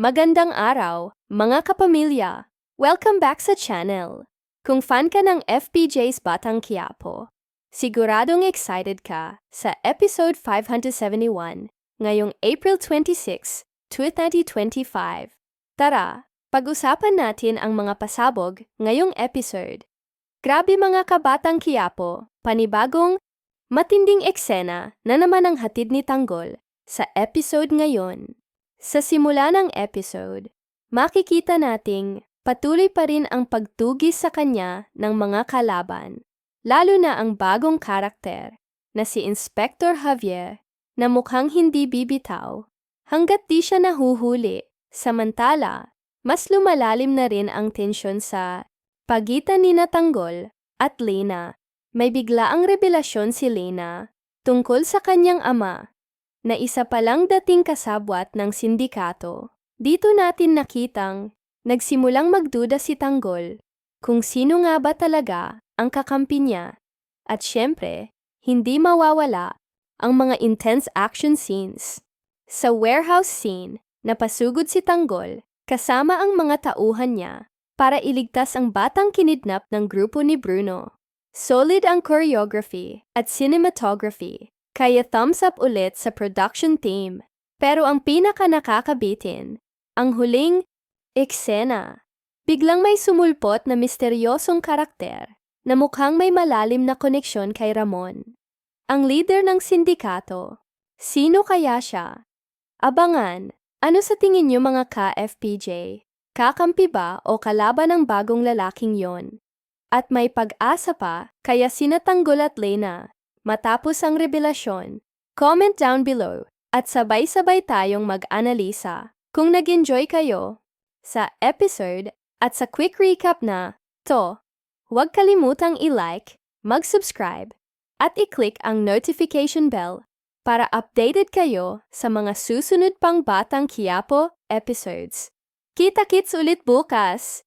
Magandang araw, mga kapamilya! Welcome back sa channel. Kung fan ka ng FPJ's Batang Quiapo, siguradong excited ka sa episode 571 ngayong April 26, 2025. Tara, pag-usapan natin ang mga pasabog ngayong episode. Grabe mga kabatang Quiapo, panibagong matinding eksena na naman ang hatid ni Tanggol sa episode ngayon. Sa simula ng episode, makikita nating patuloy pa rin ang pagtugis sa kanya ng mga kalaban, lalo na ang bagong karakter na si Inspector Javier na mukhang hindi bibitaw hanggat di siya nahuhuli. Samantala, mas lumalalim na rin ang tensyon sa pagitan ni Natanggol at Lena. May biglaang revelasyon si Lena tungkol sa kanyang ama na isa palang dating kasabwat ng sindikato. Dito natin nakitang nagsimulang magduda si Tanggol kung sino nga ba talaga ang kakampi niya. At syempre, hindi mawawala ang mga intense action scenes. Sa warehouse scene, napasugod si Tanggol kasama ang mga tauhan niya para iligtas ang batang kinidnap ng grupo ni Bruno. Solid ang choreography at cinematography kaya thumbs up ulit sa production team. Pero ang pinaka nakakabitin, ang huling eksena. Biglang may sumulpot na misteryosong karakter na mukhang may malalim na koneksyon kay Ramon. Ang leader ng sindikato. Sino kaya siya? Abangan, ano sa tingin niyo mga ka-FPJ? Kakampi ba o kalaban ng bagong lalaking yon? At may pag-asa pa, kaya sinatanggol at Lena Matapos ang revelasyon, comment down below at sabay-sabay tayong mag-analisa. Kung nag-enjoy kayo sa episode at sa quick recap na to, huwag kalimutang i-like, mag-subscribe, at i-click ang notification bell para updated kayo sa mga susunod pang Batang Quiapo episodes. Kita-kits ulit bukas!